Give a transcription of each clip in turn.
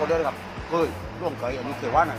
คนเดียวเลยครับเคยร่วมเคยอันนี้เคยว่านะ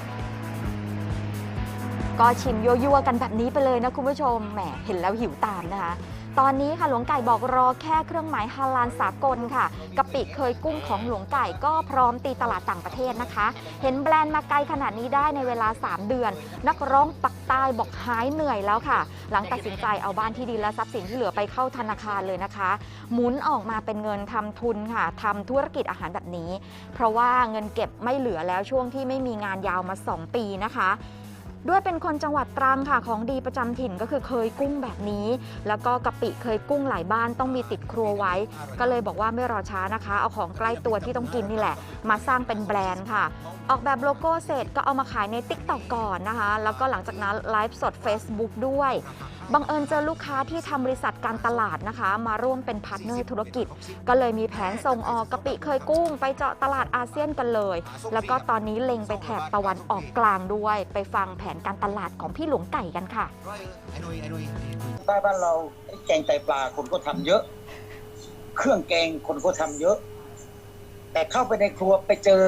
ก็ชิมยั่วๆกันแบบนี้ไปเลยนะคุณผู้ชม แหม เห็นแล้วหิวตามนะคะ ตอนนี้ค่ะหลวงไก่บอกรอแค่เครื่องหมายฮาลาลสากลค่ะกะปิเคยกุ้งของหลวงไก่ก็พร้อมตีตลาดต่างประเทศนะคะ เห็นแบรนด์มาไกลขนาดนี้ได้ในเวลา 3 เดือน นักร้องปักใต้บอกหายเหนื่อยแล้วค่ะ หลังตัดสินใจเอาบ้านที่ดินและทรัพย์สินที่เหลือไปเข้าธนาคารเลยนะคะ หมุนออกมาเป็นเงินทำทุนค่ะทำธุรกิจอาหารแบบนี้ เพราะว่าเงินเก็บไม่เหลือแล้วช่วงที่ไม่มีงานยาวมา 2 ปีนะคะ ด้วยเป็นคนจังหวัดตรังค่ะของดีประจำถิ่นก็คือเคยกุ้งแบบนี้ แล้วก็กะปิเคยกุ้งหลายบ้านต้องมีติดครัวไว้ ก็เลยบอกว่าไม่รอช้านะคะ เอาของใกล้ตัวที่ต้องกินนี่แหละ มาสร้างเป็นแบรนด์ค่ะ ออกแบบโลโก้เสร็จก็เอามาขายใน t ิ k t o k ก่อนนะคะ แล้วก็หลังจากนั้นไลฟ์สด Facebook ด้วย บังเอิญเจอลูกค้าที่ทำบริษัทการตลาดนะคะ มาร่วมเป็นพาร์ทเนอร์ธุรกิจ ก็เลยมีแผนส่งออกกะปิเคยกุ้ง ไปเจาะตลาดอาเซียนกันเลย แล้วก็ตอนนี้เล็งไปแถบตะวันออกกลางด้วย ไปฟังแผนการตลาดของพี่หลวงไก่กันค่ะใต้บ้านเราแกงไตปลาคนก็ทำเยอะ เครื่องแกงคนก็ทำเยอะ แต่เข้าไปในครัวไปเจอ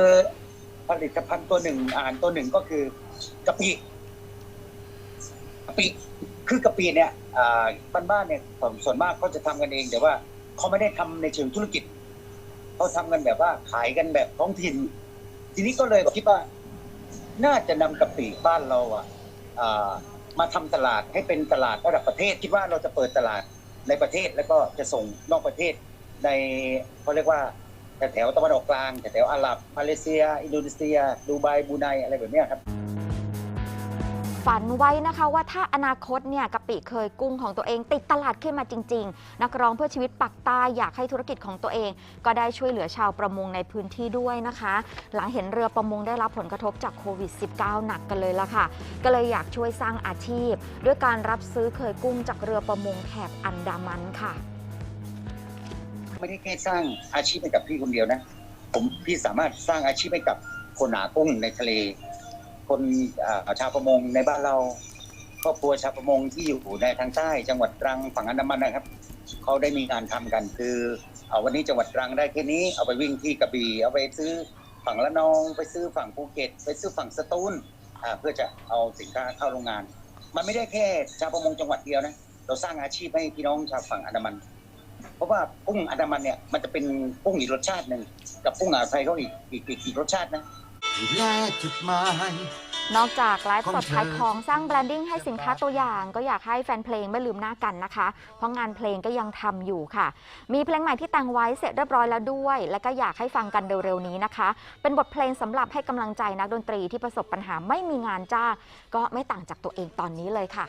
ผลิตภัณฑ์ตัวหนึ่งอาหารตัวหนึ่งก็คือกะปิ ปิคือกะปิเนี่ยอ่าบ้านๆเนี่ยส่วนมากเขาจะทำกันเอง แต่ว่าเขาไม่ได้ทำในเชิงธุรกิจเขาทำกันแบบว่าขายกันแบบท้องถิ่น ทีนี้ก็เลยคิดว่า น่าจะนำกะปิบ้านเราอะมาทำตลาดให้เป็นตลาดระดับประเทศคิดว่าเราจะเปิดตลาดในประเทศแล้วก็จะส่งนอกประเทศในเขาเรียกว่าแถวตะวันออกกลางแถวอาหรับมาเลเซีย อินโดนีเซียดูไบบูไนอะไรแบบนี้ครับ ฝันไว้นะคะว่าถ้าอนาคตเนี่ยกะปิเคยกุ้งของตัวเองติดตลาดขึ้นมาจริง ๆ นักร้องเพื่อชีวิตปักใต้อยากให้ธุรกิจของตัวเอง ก็ได้ช่วยเหลือชาวประมงในพื้นที่ด้วยนะคะ หลังเห็นเรือประมงได้รับผลกระทบจากโควิด -19 หนักกันเลยละค่ะ ก็เลยอยากช่วยสร้างอาชีพ ด้วยการรับซื้อเคยกุ้งจากเรือประมงแถบอันดามันค่ะ ไม่ได้แค่สร้างอาชีพให้กับพี่คนเดียวนะ ผมพี่สามารถสร้างอาชีพให้กับคนหากุ้งในทะเล คนชาวประมงในบ้านเราครอบครัวชาวประมงที่อยู่ในทางใต้จังหวัดตรังฝั่งอันดามันนะครับเขาได้มีงานทำกัน คือเอาวันนี้จังหวัดตรังได้แค่นี้เอาไปวิ่งที่กระบี่เอาไปซื้อฝั่งละนอง ไปซื้อฝั่งภูเก็ต ไปซื้อฝั่งสตูลเพื่อจะเอาสินค้าเข้าโรงงาน มันไม่ได้แค่ชาวประมงจังหวัดเดียวนะเราสร้างอาชีพให้พี่น้องชาวฝั่งอันดามัน เพราะว่ากุ้งอันดามันเนี่ยมันจะเป็นกุ้งอีกรสชาติหนึ่งกับกุ้งอ่าวไทยเขาอีกอีกอีกรสชาตินะ และจุดหมายนอกจากไลฟ์สดขายของสร้างแบรนดิ้งให้สินค้าตัวอย่าง ก็อยากให้แฟนเพลงไม่ลืมหน้ากันนะคะ เพราะงานเพลงก็ยังทำอยู่ค่ะ มีเพลงใหม่ที่แต่งไว้เสร็จเรียบร้อยแล้วด้วย และก็อยากให้ฟังกันเร็วๆนี้นะคะ เป็นบทเพลงสำหรับให้กำลังใจนักดนตรีที่ประสบปัญหาไม่มีงานจ้างก็ไม่ต่างจากตัวเองตอนนี้เลยค่ะ